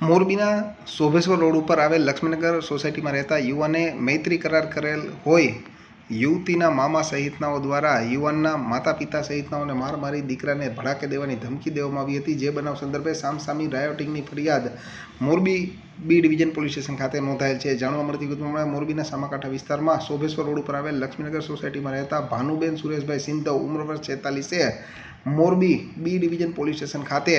મોરબીના શોભેશ્વર રોડ ઉપર આવેલ લક્ષ્મીનગર સોસાયટીમાં રહેતા યુવાને મૈત્રી કરાર કરેલ હોય યુવતીના મામા સહિતનાઓ દ્વારા યુવાનના માતા પિતા સહિતનાઓને માર મારી દીકરાને ભડાકે દેવાની ધમકી દેવામાં આવી હતી, જે બનાવ સંદર્ભે સામસામી રાયોટિંગની ફરિયાદ Morbi B division police station ખાતે નોંધાયેલ છે. જાણવા મળતી વિગતમાં મોરબીના સામાકાંઠા વિસ્તારમાં શોભેશ્વર રોડ ઉપર આવેલ લક્ષ્મીનગર સોસાયટીમાં રહેતા ભાનુબેન સુરેશભાઈ સિંધવ, ઉંમર વર્ષ છેતાલીસે Morbi B division police station ખાતે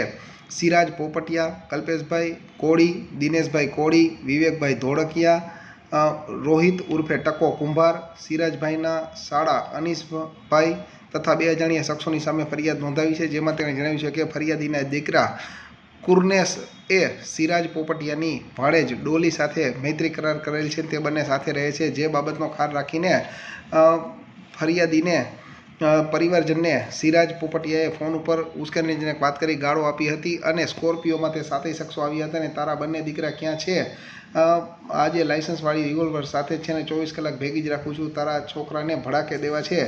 સિરાજ પોપટિયા, કલ્પેશભાઈ કોળી, દિનેશભાઈ કોળી, વિવેકભાઈ ધોળકિયા રોહિત ઉર્ફે ટકો કુંભાર, સિરાજભાઈના શાળા અનીશભાઈ તથા બે અજાણ્યા શખ્સોની સામે ફરિયાદ નોંધાવી છે, જેમાં તેણે જણાવ્યું છે કે ફરિયાદીના દીકરા કુરનેશ એ સિરાજ પોપટિયાની ભાડે જ ડોલી સાથે મૈત્રી કરાર કરેલ છે, તે બંને સાથે રહે છે, જે બાબતનો ખાર રાખીને ફરિયાદીને પરિવારજનને સિરાજ પોપટિયાએ ફોન ઉપર ઉશ્કેરણીજનક વાત કરી, ગાળો આપી હતી અને સ્કોર્પિયોમાં તે સાતેય શખ્સો આવ્યા હતા અને તારા બંને દીકરા ક્યાં છે? આજે લાઇસન્સવાળી રિવોલ્વર સાથે છે ને ચોવીસ કલાક ભેગી જ રાખું છું. તારા છોકરાને ભડાકે દેવા છે.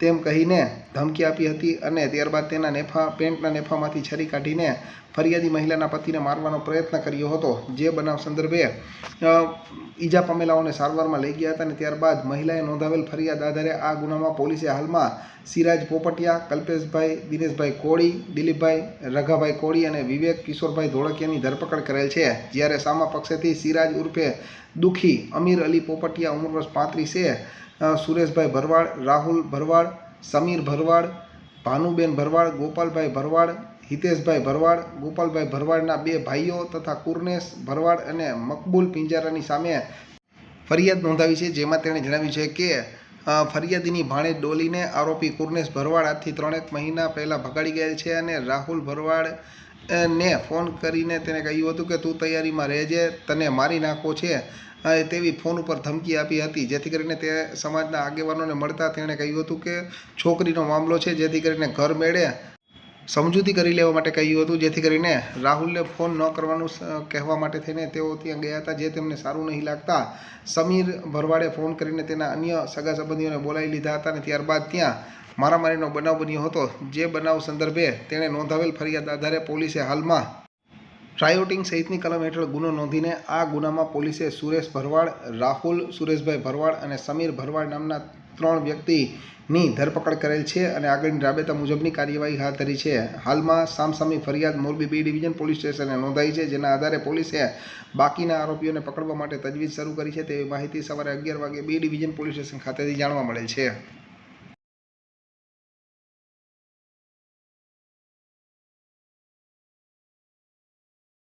તેમ કહીને ધમકી આપી હતી અને ત્યારબાદ તેના નેફા, પેન્ટના નેફામાંથી છરી કાઢીને ફરિયાદી મહિલાના પતિને મારવાનો પ્રયત્ન કર્યો હતો, જે બનાવ સંદર્ભે ઈજા પામેલાઓને સારવારમાં લઈ ગયા હતા અને ત્યારબાદ મહિલાએ નોંધાવેલ ફરિયાદ આધારે આ ગુનામાં પોલીસે હાલમાં સિરાજ પોપટિયા, કલ્પેશભાઈ, દિનેશભાઈ કોળી, દિલીપભાઈ, રઘાભાઈ કોળી અને વિવેક કિશોરભાઈ ધોળકિયાની ધરપકડ કરેલ છે. જ્યારે સામા પક્ષેથી સિરાજ ઉર્ફે દુખી અમીર અલી પોપટિયા ઉંમર વર્ષ પાંત્રીસે અ, સુરેશભાઈ ભરવાડ રાહુલ ભરવાડ સમીર ભરવાડ ભાનુબેન ભરવાડ ગોપાલભાઈ ભરવાડ હિતેશભાઈ ભરવાડ ગોપાલભાઈ ભરવાડના બે ભાઈઓ તથા કુર્નેશ ભરવાડ અને મકબૂલ પિંજારાની સામે ફરિયાદ નોંધાવી છે જેમાં તેણે જણાવ્યું છે કે ફરિયાદીની ભાણેજ ડોલીને આરોપી કુર્નેશ ભરવાડ આજથી ત્રણેક મહિના પહેલાં ભગાડી ગયેલ છે અને રાહુલ ભરવાડ ને ફોન કરીને તેને કહ્યું હતું કે તું તૈયારીમાં રહેજે તને મારી નાખો છે. તેવી ફોન ઉપર ધમકી આપી હતી. જેથી કરીને તે સમાજના આગેવાનોને મળતા તેણે કહ્યું હતું કે, છોકરીનો મામલો છે, જેથી કરીને ઘર મેળે. સમજૂતી કરી લેવા માટે કહ્યું હતું, જેથી કરીને રાહુલને ફોન ન કરવાનું કહેવા માટે થઈને તેઓ ત્યાં ગયા હતા, જે તેમને સારું નહીં લાગતા. સમીર ભરવાડે ફોન કરીને તેના અન્ય સગા સંબંધીઓને બોલાવી લીધા હતા અને ત્યારબાદ ત્યાં મારામારીનો બનાવ બન્યો હતો. જે બનાવ સંદર્ભે તેણે નોંધાવેલ ફરિયાદ આધારે પોલીસે હાલમાં રાયોટિંગ સહિતની કલમ હેઠળ ગુનો નોંધીને આ ગુનામાં પોલીસે સુરેશ ભરવાડ, રાહુલ, સુરેશભાઈ ભરવાડ અને સમીર ભરવાડ નામના ત્રણ વ્યક્તિની ધરપકડ કરેલ છે અને આગળની રાબેતા મુજબની કાર્યવાહી હાથ ધરી છે. હાલમાં સામસામી ફરિયાદ મોરબી બી ડિવિઝન પોલીસ સ્ટેશને નોંધાઈ છે, જેના આધારે પોલીસે બાકીના આરોપીઓને પકડવા માટે તજવીજ શરૂ કરી છે. તેવી માહિતી સવારે અગિયાર વાગે બી ડિવિઝન પોલીસ સ્ટેશન ખાતેથી જાણવા મળેલ છે.